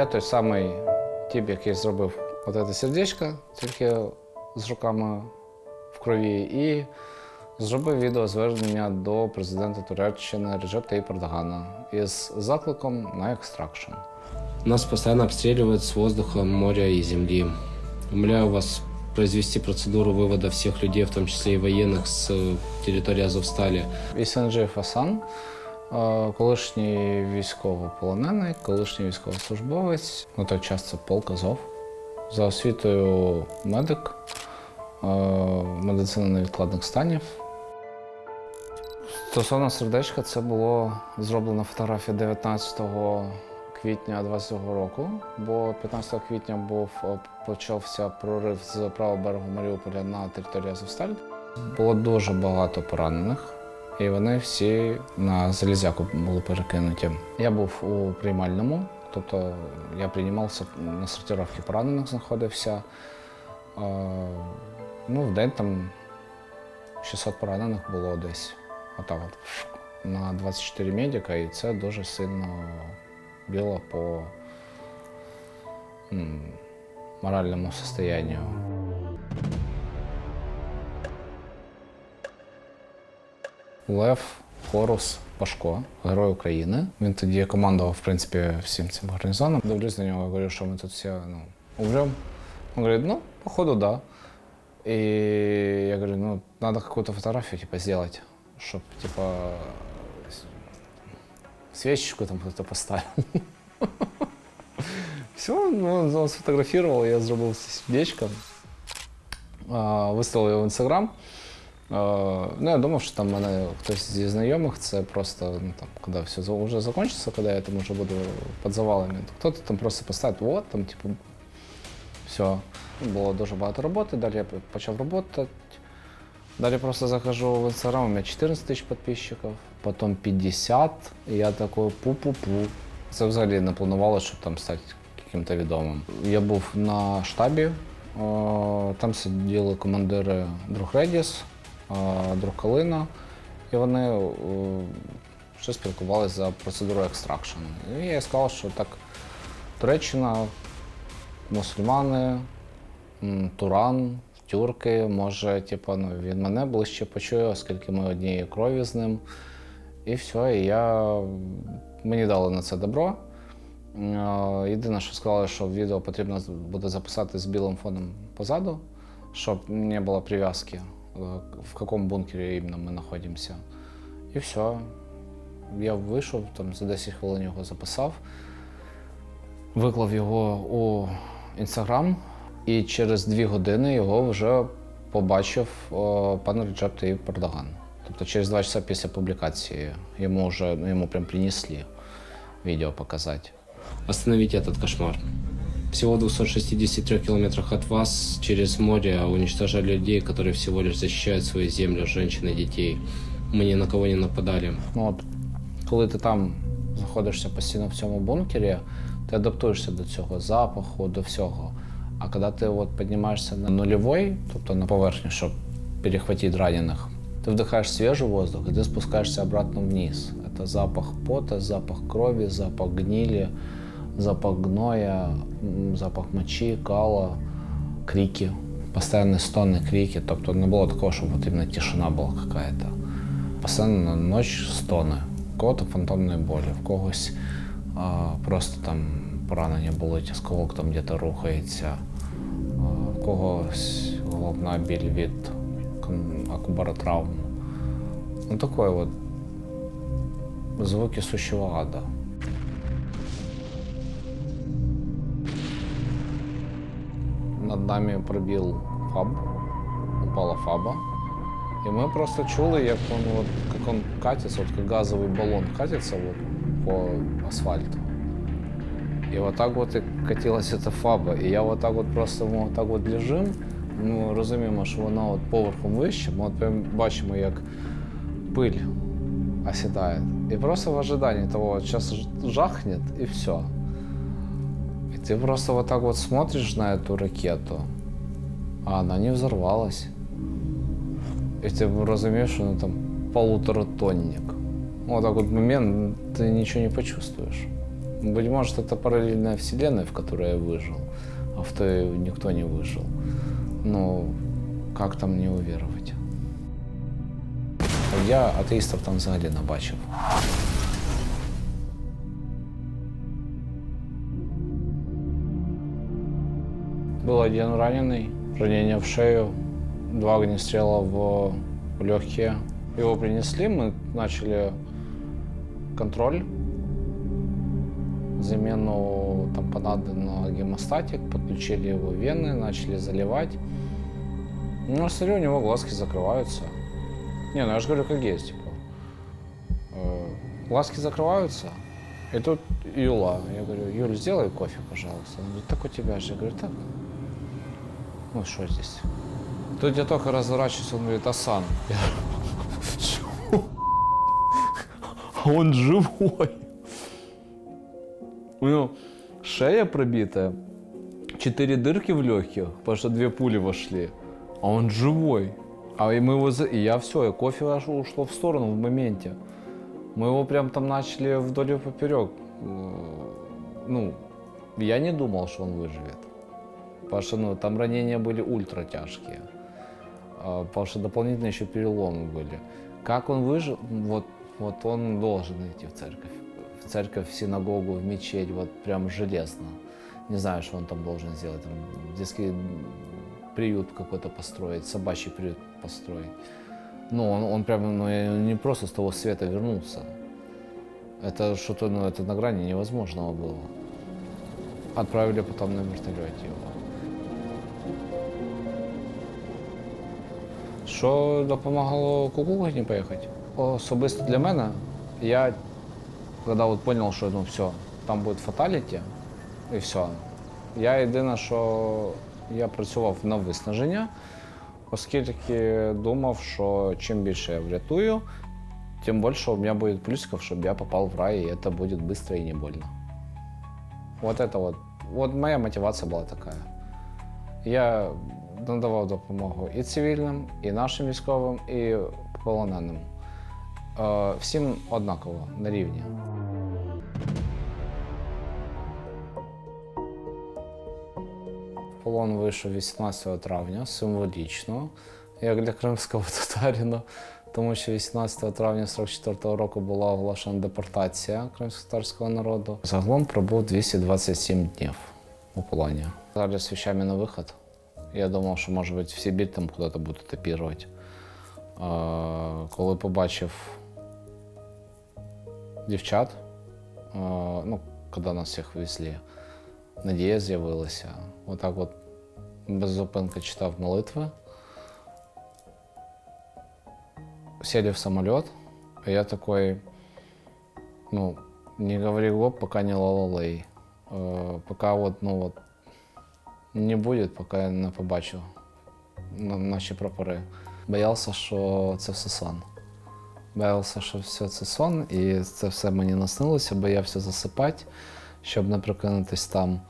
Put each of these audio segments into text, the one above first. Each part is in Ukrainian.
Ну, я той самий тип, який зробив от це сердечко, тільки з руками в крові, і зробив відеозвернення до президента Туреччини Реджеп Таїп Ердогана із закликом на екстракшн. Нас постоянно обстреливают с воздуха, моря и земли. Умоляю вас произвести процедуру вывода всех людей, в том числе и военных, с э, территории Азовстали. Ісенджей Фасан, е, колишній військовополонений, колишній військовослужбовець, на той час це полк Азов. За освітою медик, медицина невідкладних станів. Стосовно сердечка, це було зроблено фотографія 19 квітня 22 року, бо 15 квітня був е, почався прорив з правого берегу Маріуполя на територію Азовсталь. Було дуже багато поранених, і вони всі на залізяку були перекинуті. Я був у приймальному, тобто я приймався на сортировці поранених, знаходився. Ну, в день там 600 поранених було десь. Отак от. На 24 медика, і це дуже сильно біло по моральному состоянию. Лев Хорус Пашко, герой України. Він тоді командував, в принципі, всім цим гарнізоном. Дивлюсь на нього, говорю, що ми тут всі ну, умрем. Він говорить, ну, походу, да. И я говорю, ну, надо какую-то фотографию, типа, сделать, чтобы, типа, с- свечечку там кто-то поставил. Все, ну, он сфотографировал, я зробив сердечко, а, виставив його в інстаграм. А, Ну, я думав, що там мене хтось зі знайомих, це просто, ну, там, коли все вже закончится, коли я там уже буду під завалами, то хто-то там просто поставить, вот, там, типу, все. Було дуже багато роботи, далі я почав працювати. Далі просто захожу в інстаграм, у мене 14 тисяч підписчиків, потім 50, і я такий пу-пу-пу. Це взагалі не планувало, щоб там стати яким-то відомим. Я був на штабі, там сиділи командири друг Редіс, о, друг Калина, і вони ще спілкувалися за процедурою екстракшн. І я сказав, що так, Туреччина, мусульмани, Туран, тюрки, може, типу, ну, він мене ближче почує, оскільки ми однієї крові з ним. І все, і я... мені дали на це добро. Е, Єдине, що сказали, що відео потрібно буде записати з білим фоном позаду, щоб не було прив'язки, е, в якому бункері іменно ми знаходимося. І все. Я вийшов, там за 10 хвилин його записав виклав його у інстаграм, і через дві години його вже побачив о, пан Реджеп Таїп Ердоган. Тобто через два часа після публікації йому вже ну, йому прям принесли відео показати. Остановите этот кошмар. Всего в 263 километрах от вас через море уничтожали людей, которые всего лишь защищают свою землю, женщин и детей. Мы ни на кого не нападали. Ну, от, коли ти там знаходишся постійно в цьому бункері, ти адаптуєшся до цього запаху, до всього. А коли ти от піднімаєшся на нульовий, тобто на поверхню, щоб перехватити ранених, ти вдихаєш свіжий воздух і ти спускаєшся обратно вниз. Це запах пота, запах крові, запах гнилі, Запах гноя, запах мочі, кала, крики. Постоянні стони, крики. Тобто не було такого, от іменно тишина була какая-то. Постоянно ночь стони. У кого-то фантомної болі, в когось а, просто там поранення болить, осколок там десь рухається, а, в когось головна біль від акубаротравм. Ну такое вот звуки сущего ада. Над нами пробіл фаб, упала фаба. И мы просто чули, як он, вот, как он катится, вот как газовый баллон катится вот, по асфальту. И вот так вот и катилась эта фаба. І я вот так вот просто ми вот так вот лежим, ми розуміємо, що вона от поверхом вище, ми от прям бачимо, як пиль осідає. І просто в ожидании того, вот сейчас жахнет и все. И ты просто вот так вот смотришь на эту ракету, а она не взорвалась. І ти розумієш, що ну, там полуторатонник. Вот так вот момент, ты ничего не почувствуешь. Быть может, это параллельная вселенная, в которой я выжил, а в той никто не выжил. Ну, как там не уверовать? Я атеїстів там взагалі не бачив. Был один раненый, ранение в шею, два огнестрела в легкие. Его принесли, мы начали контроль, замену тампонады на гемостатик, подключили его вены, начали заливать. Ну, смотрю, у него глазки закрываются. Не, ну я же говорю, как есть, типа. Э, Глазки закрываются, и тут Юла. Я говорю, Юль, сделай кофе, пожалуйста. Он говорит, так у тебя же. Я говорю, так. Ну, что здесь? Тут я только разворачиваюсь, он говорит, Асан. Я? А он живой. У него шея пробитая, четыре дырки в легких, потому что две пули вошли. А он живой. А и мы его за... И я все, и кофе ушло в сторону в моменте. Мы его прям там начали вдоль и поперек. Э, Ну, я не думал, что он выживет. Потому что ну, там ранения были ультра тяжкие. А, Потому что дополнительно еще переломы были. Как он выжил? Вот, вот он должен идти в церковь. В церковь, в синагогу, в мечеть, вот прям железно. Не знаю, что он там должен сделать. Там детский приют какой-то построить, собачий приют построить. Ну, он, он прям ну, не просто с того света вернулся. Это что-то, ну, это на грани невозможного было. Отправили потом на вертолете его. Що допомагало кукурузні поїхати? Особисто для мене, я коли от зрозумів, що ну все, там буде фаталіті, і все. Я єдине, що я працював на виснаження, оскільки думав, що чим більше я врятую, тим більше у мене буде плюсиків, щоб я попав в рай, і це буде швидко і не больно. Вот это вот. Вот моя мотивація була така. Я надавав допомогу і цивільним, і нашим військовим, і полоненим. Е, Всім однаково, на рівні. Полон вийшов 18 травня, символічно, як для кримського татарина, тому що 18 травня 44 року була оголошена депортація кримськотатарського народу. Загалом пробув 227 днів у полоні. Зараз з на виход. Я думав, що, може бути, в Сибір там куди-то будуть етапірувати. Е, Коли побачив дівчат, е, ну, коли нас всіх везли, надія з'явилася. Отак от без зупинки читав молитви. Сели в самолет, а я такой, ну, не говори гоп, пока не лалалей. Э, пока вот, ну вот, не будет, поки я не побачу на- наші прапори. Боявся, що це все сон. Боявся, що все це сон, і це все мені наснилося, боявся засипати, щоб не прокинутись там.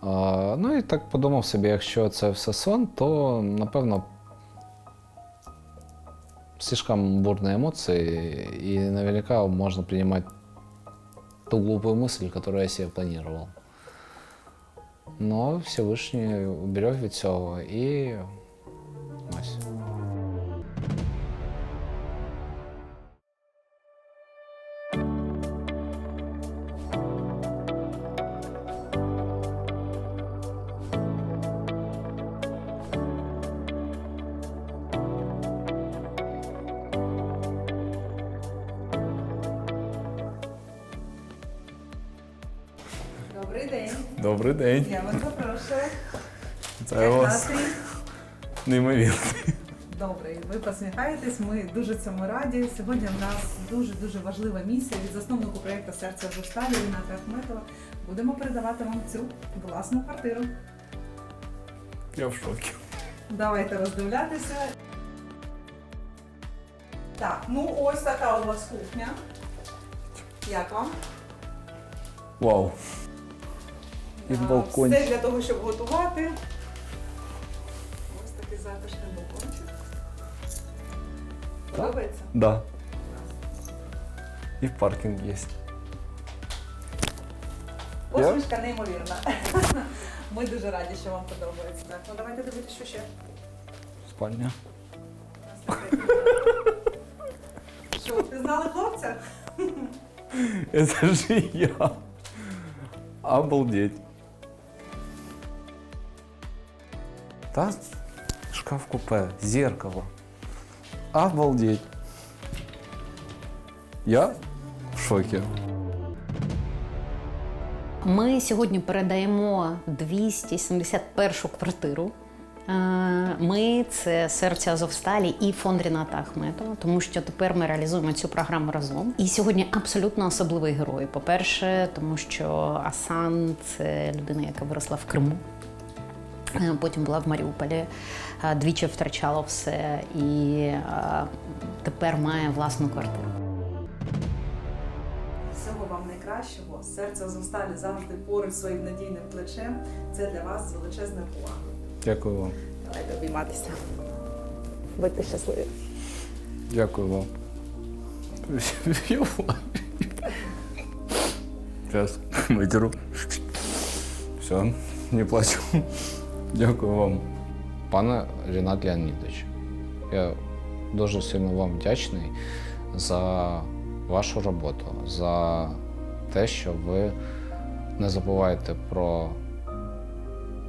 А, ну і так подумав собі, якщо це все сон, то напевно слишком бурные эмоции, и наверняка можно принимать ту глупую мысль, которую я себе планировал. Но Всевишній уберег від цього і Добрий день. Я вас запрошую. Це Як у вас настрій? неймовірно. Добрий. Ви посміхаєтесь. Ми дуже цьому раді. Сьогодні в нас дуже дуже важлива місія від засновнику проєкту Серце Зусталі Ріната Ахметова. Будемо передавати вам цю власну квартиру. Я в шокі. Давайте роздивлятися. Так, ну ось така у вас кухня. Як вам? Вау. І балкончик. Все для того, щоб готувати. Ось такий затишний балкончик. Подобається? Да. І паркінг є. Посмішка неймовірна. Ми дуже раді, що вам подобається. Так, ну давайте дивитися, що ще. Спальня. Що, ти знали хлопця? Это же я. Обалдеть. Та шкаф купе, зеркало. Обалдеть. Я в шоке. Ми сьогодні передаємо 271 квартиру. Е, Ми це серце Азовсталі і фонд Ріната Ахметова, тому що тепер ми реалізуємо цю програму разом. І сьогодні абсолютно особливий герой. По-перше, тому що Асан це людина, яка виросла в Криму. Е, Потім була в Маріуполі, е, двічі втрачала все і е, тепер має власну квартиру. Всього вам найкращого. Серце Азовсталі завжди поруч своїм надійним плечем. Це для вас величезна повага. Дякую вам. Давайте обійматися. Будьте щасливі. Дякую вам. Сейчас вытеру. Все, не плачу. Дякую вам. Пане Рінат Леонідович, я дуже сильно вам вдячний за вашу роботу, за те, що ви не забуваєте про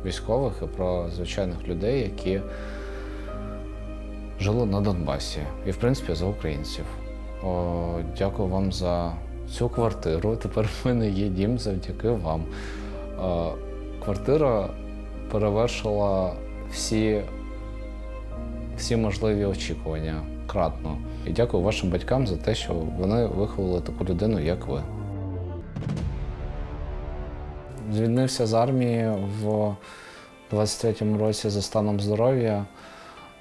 військових і про звичайних людей, які жили на Донбасі, і в принципі за українців. О, дякую вам за цю квартиру. Тепер в мене є дім завдяки вам. Е, Квартира перевершила всі, всі можливі очікування кратно. І дякую вашим батькам за те, що вони виховали таку людину, як ви. Звільнився з армії в 23-му році за станом здоров'я,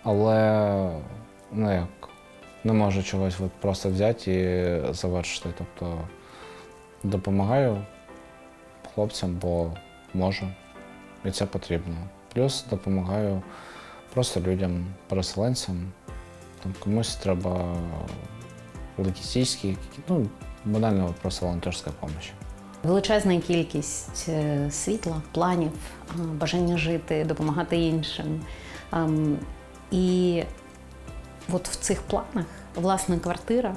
але ну як, не можу чогось просто взяти і завершити. Тобто допомагаю хлопцям, бо можу, і це потрібно. Плюс допомагаю просто людям, переселенцям. Там комусь треба логістичні, ну, банально просто волонтерська допомога. Величезна кількість е, світла, планів, е, бажання жити, допомагати іншим. Ем, І от в цих планах власна квартира,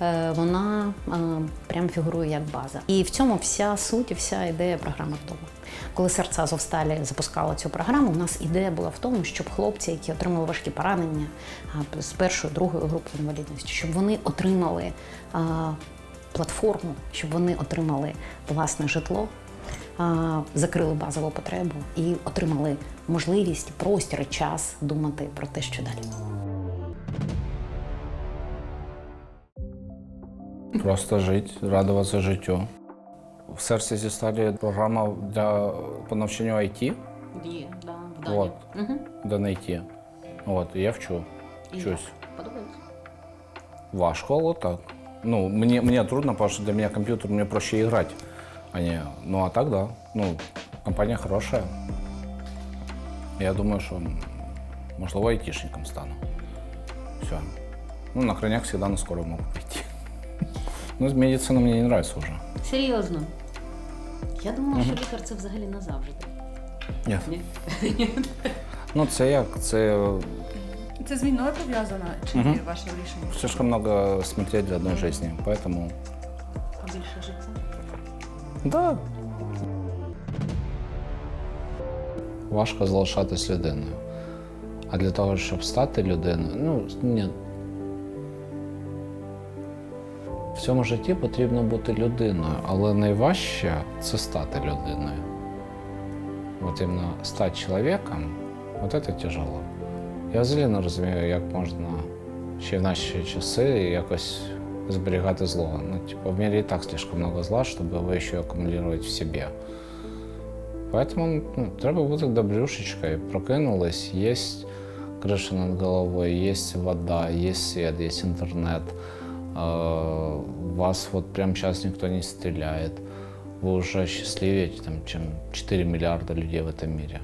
е, вона прям фігурує як база. І в цьому вся суть, і вся ідея програми вдома. Коли серце Азовсталі запускало цю програму, у нас ідея була в тому, щоб хлопці, які отримали важкі поранення з першої, другої групи інвалідності, щоб вони отримали платформу, щоб вони отримали власне житло, закрили базову потребу і отримали можливість, простір час думати про те, що далі. Просто жити, радуватися життю. В серці зі сталі програма для по навчанню IT, Є, да, Вот. Угу. де не IT. От, і я вчу. Вчусь. Подобається? Важко, але так. Ну, мне, мне трудно, потому что для меня компьютер, мне проще играть, а не... Ну, а так, да. Ну, компания хорошая. Я думаю, что, можливо, айтишником стану. Все. Ну, на крайняк всегда на скорую могу пойти. Ну, медицина мне не нравится уже. Серйозно. Я думала, що лікар це взагалі назавжди. Нет. Ні? Ну, це як? Це Це з війною пов'язано чи Мгм. ваше рішення? слишком много смертей для одной жизни, поэтому... Побільше життя. Да. Важко залишатись людиною. А для того, щоб стати людиною, ну ні. цьому житті потрібно бути людиною, але найважче це стати людиною. От іменно стати чоловіком, от це тяжело. Я взагалі не розумію, як можна ще в наші часи якось зберігати зло. Ну, типа, в мире и так слишком много зла, чтобы его еще аккумулировать в себе. Поэтому ну, треба бути добрюшечкой. Прокинулась, есть крыша над головой, есть вода, есть свет, есть интернет. Э, Вас вот прямо сейчас никто не стреляет. Вы уже счастливее, там, чем 4 миллиарда людей в этом мире.